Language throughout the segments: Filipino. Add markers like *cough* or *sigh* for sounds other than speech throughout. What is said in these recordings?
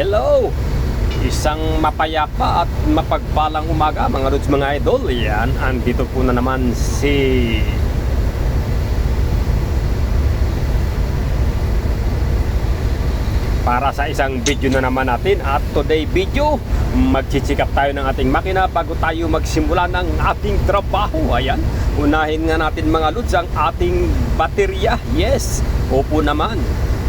hello! Isang mapayapa at mapagpalang umaga mga Lods mga idol. Yan, andito po na naman si para sa isang video na naman natin at today video magchichikap tayo ng ating makina bago tayo magsimula ng ating trabaho ayan unahin nga natin mga lods ang ating baterya yes opo naman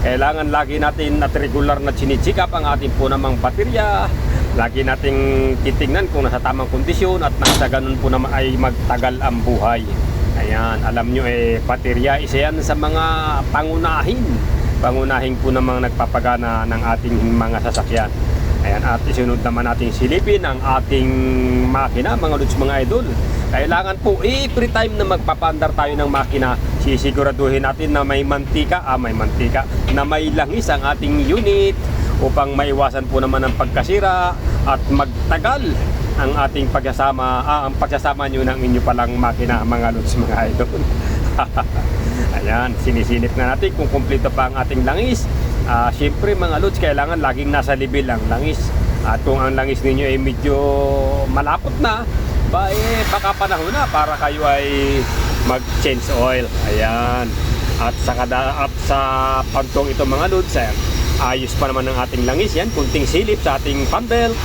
kailangan lagi natin at regular na chinichikap ang ating po namang baterya lagi nating titingnan kung nasa tamang kondisyon at nang ganun po naman ay magtagal ang buhay ayan alam nyo eh baterya isa yan sa mga pangunahin pangunahin po namang nagpapagana ng ating mga sasakyan. Ayan, at isunod naman natin silipin ang ating makina, mga lods, mga idol. Kailangan po every time na magpapandar tayo ng makina, sisiguraduhin natin na may mantika, ah may mantika, na may langis ang ating unit upang maiwasan po naman ang pagkasira at magtagal ang ating pagsasama, ah, ang pagsasama nyo ng inyo palang makina, mga lods, mga idol. *laughs* Ayan, sinisilip na natin kung kumpleto pa ang ating langis. Ah, Siyempre mga lods, kailangan laging nasa level ang langis. At kung ang langis ninyo ay medyo malapot na, ba eh, baka panahon na para kayo ay mag-change oil. Ayan. At sa, kada, at sa pagtong ito mga lods, ayan, ayos pa naman ang ating langis yan. Kunting silip sa ating fan belt.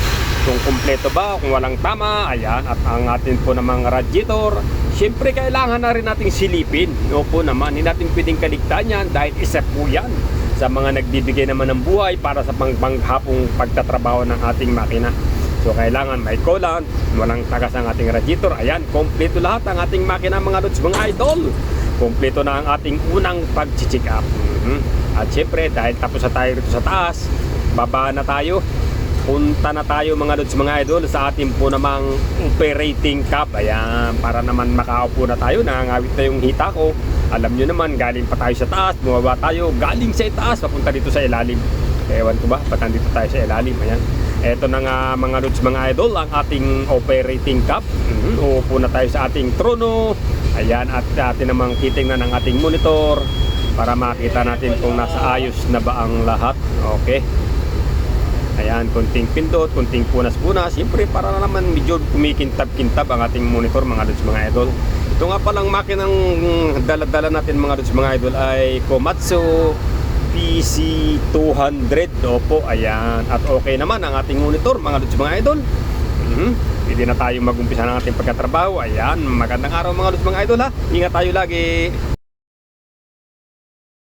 Kung kumpleto ba, kung walang tama, ayan. At ang atin po namang radiator, Siyempre kailangan na rin nating silipin. Opo naman, hindi natin pwedeng kaligtaan yan dahil isa po yan sa mga nagbibigay naman ng buhay para sa pangpanghapong pagtatrabaho ng ating makina. So kailangan may coolant, walang tagas ang ating radiator. Ayan, kompleto lahat ang ating makina mga lods, mga idol. Kompleto na ang ating unang pag-check up. Mhm. At siyempre, dahil tapos na tayo rito sa taas, baba na tayo punta na tayo mga lods mga idol sa ating po namang operating cap ayan para naman makaupo na tayo nangangawit na yung hita ko alam nyo naman galing pa tayo sa taas bumaba tayo galing sa taas papunta dito sa ilalim. Ewan ko ba ba't nandito tayo sa ilalim? Ayan. Eto na nga mga lods mga idol ang ating operating cap Mhm, uupo na tayo sa ating trono. Ayan at atin namang titingnan ang ating monitor para makita natin kung nasa ayos na ba ang lahat. Okay. Ayan, kunting pindot, kunting punas-punas. Siyempre, para na naman medyo kumikintab-kintab ang ating monitor, mga lods, mga idol. Ito nga palang makinang dala-dala natin, mga lods, mga idol, ay Komatsu PC200. Opo, ayan. At okay naman ang ating monitor, mga lods, mga idol. Mhm. Pwede na tayo mag-umpisa ng ating pagkatrabaho. Ayan, magandang araw mga lods, mga idol ha. Ingat tayo lagi.